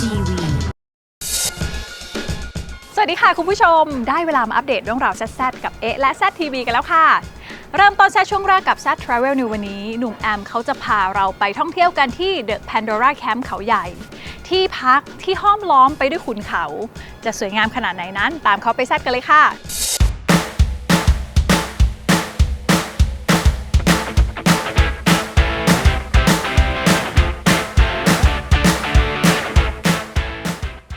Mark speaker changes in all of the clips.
Speaker 1: TV
Speaker 2: สวัสดีค่ะคุณผู้ชม ได้เวลามาอัปเดตเรื่องราวแซดกับเอ๊ะและแซดทีวีกันแล้วค่ะ เริ่มต้นแซดช่วงแรกกับแซดทราเวลในวันนี้ หนุ่มแอมเขาจะพาเราไปท่องเที่ยวกันที่ The Pandora Camp เขาใหญ่ ที่พักที่ห้อมล้อมไปด้วยขุนเขา จะสวยงามขนาดไหนนั้น ตามเขาไปแซดกันเลยค่ะ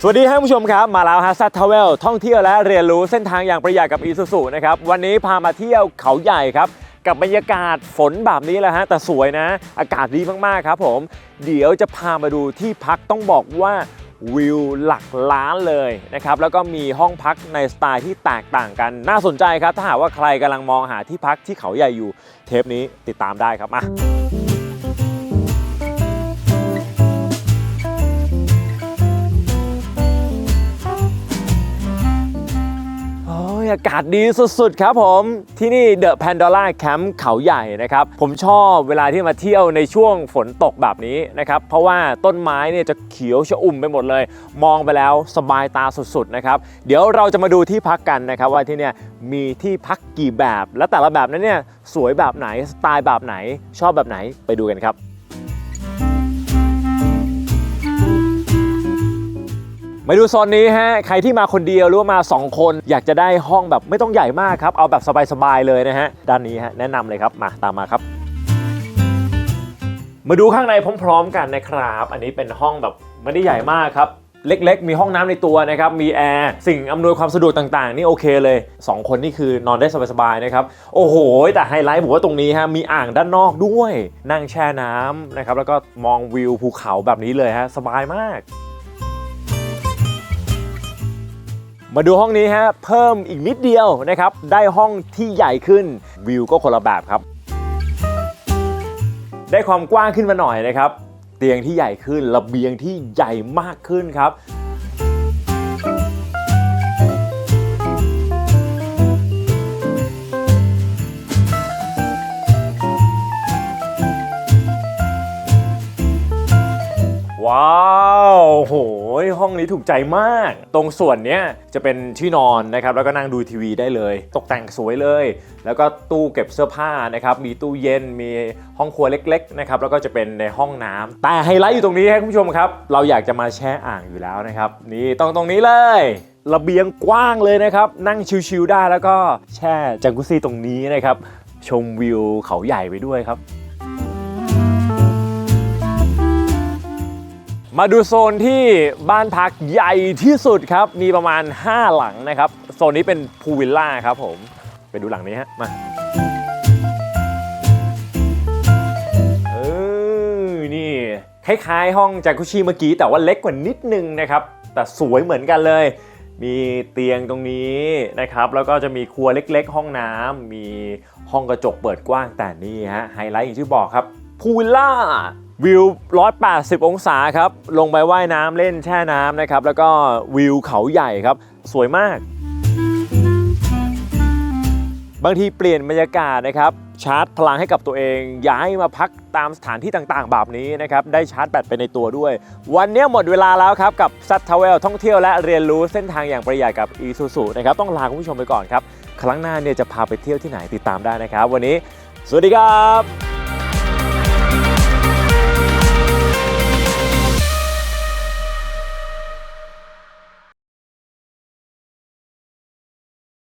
Speaker 3: สวัสดีท่านผู้ชมครับ มาแล้วฮะซัตทเวลท่องเที่ยวและเรียนรู้เส้นทางอย่างประหยัดกับอีซูซูนะครับ วันนี้พามาเที่ยวเขาใหญ่ครับ กับบรรยากาศฝนแบบนี้แหละฮะ แต่สวยนะ อากาศดีมาก ๆ ครับผม เดี๋ยวจะพามาดูที่พักต้องบอกว่าวิวหลักล้านเลยนะครับ แล้วก็มีห้องพักในสไตล์ที่แตกต่างกัน น่าสนใจครับ ถ้าหากว่าใครกำลังมองหาที่พักที่เขาใหญ่อยู่ เทปนี้ติดตามได้ครับมา อ้ยากาศดีสุดๆ ครับผม ที่นี่เดอะแพนด o ร่าแคมป์เขาใหญ่นะครับ ผมชอบเวลาที่มาเที่ยวในช่วงฝนตกแบบนี้นะครับ เพราะว่าต้นไม้เนี่ยจะเขียวชอุ่มไปหมดเลย มองไปแล้วสบายตาสุดๆ นะครับ เดี๋ยวเราจะมาดูที่พักกันนะครับ ว่าที่เนี่ยมีที่พักกี่แบบ และแต่ละแบบนั้นเนี่ยสวยแบบไหนสไตล์แบบไหนชอบแบบไหนไปดูกันครับ มาดูโซนนี้ฮะ ใครที่มาคนเดียวหรือว่ามา 2 คน อยากจะได้ห้องแบบไม่ต้องใหญ่มากครับ เอาแบบสบาย ๆ เลยนะฮะ ด้านนี้ฮะ แนะนำเลยครับ มาตามมาครับ มาดูข้างในพร้อม ๆ กันนะครับ อันนี้เป็นห้องแบบไม่ได้ใหญ่มากครับเล็กๆ มีห้องน้ำในตัวนะครับ มีแอร์ สิ่งอำนวยความสะดวกต่างๆ นี่โอเคเลย 2 คนนี่คือนอนได้สบายๆ นะครับ โอ้โห แต่ไฮไลท์ผมว่าตรงนี้ฮะ มีอ่างด้านนอกด้วย นั่งแช่น้ำนะครับ แล้วก็มองวิวภูเขาแบบนี้เลยฮะ สบายมาก มาดูห้องนี้ฮะเพิ่มอีกนิดเดียวนะครับได้ห้องที่ใหญ่ขึ้นวิวก็คนละแบบครับ ได้ความกว้างขึ้นมาหน่อยนะครับ เตียงที่ใหญ่ขึ้นระเบียงที่ใหญ่มากขึ้นครับว้าวโห ยห้องนี้ถูกใจมาก ตรงส่วนเนี้ยจะเป็นที่นอนนะครับแล้วก็นั่งดูทีวีได้เลย ตกแต่งสวยเลย แล้วก็ตู้เก็บเสื้อผ้านะครับมีตู้เย็นมีห้องครัวเล็กๆนะครับแล้วก็จะเป็นในห้องน้ำแต่ไฮไลท์อยู่ตรงนี้ครับคุณผู้ชมครับ เราอยากจะมาแช่อ่างอยู่แล้วนะครับนี่ตรงตรงนี้เลยระเบียงกว้างเลยนะครับ นั่งชิลๆได้แล้วก็แช่จังกุซี่ตรงนี้นะครับ ชมวิวเขาใหญ่ไปด้วยครับ มาดูโซนที่บ้านพักใหญ่ที่สุดครับ มีประมาณ 5 หลังนะครับ โซนนี้เป็นพูลวิลล่าครับผม ไปดูหลังนี้ฮะ มาเออนี่คล้ายๆ ห้องจากุชิเมื่อกี้ แต่ว่าเล็กกว่านิดนึงนะครับ แต่สวยเหมือนกันเลย มีเตียงตรงนี้นะครับ แล้วก็จะมีครัวเล็กๆ ห้องน้ำมีห้องกระจกเปิดกว้างแต่นี่ฮะไฮไลท์อย่างที่บอกครับพูลวิลล่า วิว 180 องศาครับ ลงไปว่ายน้ำเล่นแช่น้ำนะครับ แล้วก็วิวเขาใหญ่ครับ สวยมาก บางทีเปลี่ยนบรรยากาศนะครับ ชาร์จพลังให้กับตัวเอง ย้ายมาพักตามสถานที่ต่างๆ แบบนี้นะครับ ได้ชาร์จแบตไปในตัวด้วย วันนี้หมดเวลาแล้วครับ กับซัตทเวลท่องเที่ยวและเรียนรู้เส้นทางอย่างประหยัดกับ e s u s u นะครับ ต้องลาคุณผู้ชมไปก่อนครับ ครั้งหน้าเนี่ยจะพาไปเที่ยวที่ไหนติดตามได้นะครับ วันนี้ สวัสดีครับ